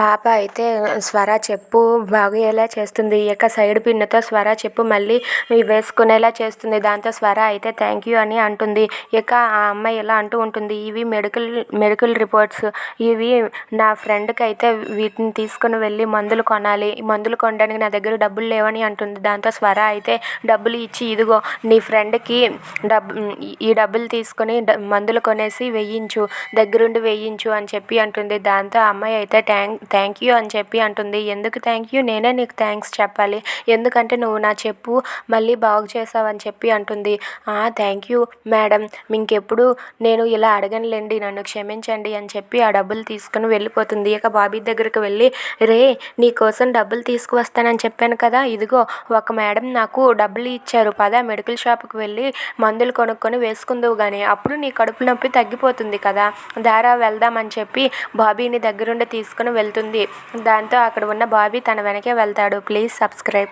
పాప అయితే స్వర చెప్పు బాగయ్యేలా చేస్తుంది. ఇక సైడ్ పిన్నుతో స్వర చెప్పు మళ్ళీ వేసుకునేలా చేస్తుంది. దాంతో స్వర అయితే థ్యాంక్ యూ అని అంటుంది. ఇక ఆ అమ్మాయి ఇలా అంటూ ఉంటుంది. ఇవి మెడికల్ మెడికల్ రిపోర్ట్స్. ఇవి నా ఫ్రెండ్కి అయితే వీటిని తీసుకుని వెళ్ళి మందులు కొనాలి. మందులు కొనడానికి నా దగ్గర డబ్బులు లేవని అంటుంది. దాంతో స్వర అయితే డబ్బులు ఇచ్చి ఇదిగో నీ ఫ్రెండ్కి డబ్బు ఈ డబ్బులు తీసుకొని మందులు కొనేసి వేయించు. దగ్గరుండి వేయించు అని చెప్పి అంటుంది. దాంతో అమ్మాయి అయితే థ్యాంక్ థ్యాంక్ యూ అని చెప్పి అంటుంది. ఎందుకు థ్యాంక్ యూ? నేనే నీకు థ్యాంక్స్ చెప్పాలి. ఎందుకంటే నువ్వు నా చెప్పు మళ్ళీ బాగు చేసావని చెప్పి అంటుంది. Thank you madam. ఇంకెప్పుడు నేను ఇలా అడగనులేండి నన్ను క్షమించండి అని చెప్పి ఆ డబ్బులు తీసుకుని వెళ్ళిపోతుంది. ఇక బాబీ దగ్గరికి వెళ్ళి రే నీ కోసం డబ్బులు తీసుకువస్తానని చెప్పాను కదా ఇదిగో ఒక మేడం నాకు డబ్బులు ఇచ్చారు. పద మెడికల్ షాప్కి వెళ్ళి మందులు కొనుక్కొని వేసుకుందువు కానీ అప్పుడు నీ కడుపు నొప్పి తగ్గిపోతుంది కదా. దారా వెళ్దామని చెప్పి బాబీని దగ్గరుండి తీసుకుని వెళ్తుంది. దాంతో అక్కడ ఉన్న బాబీ తన వెనకే వెళ్తాడు. Please subscribe.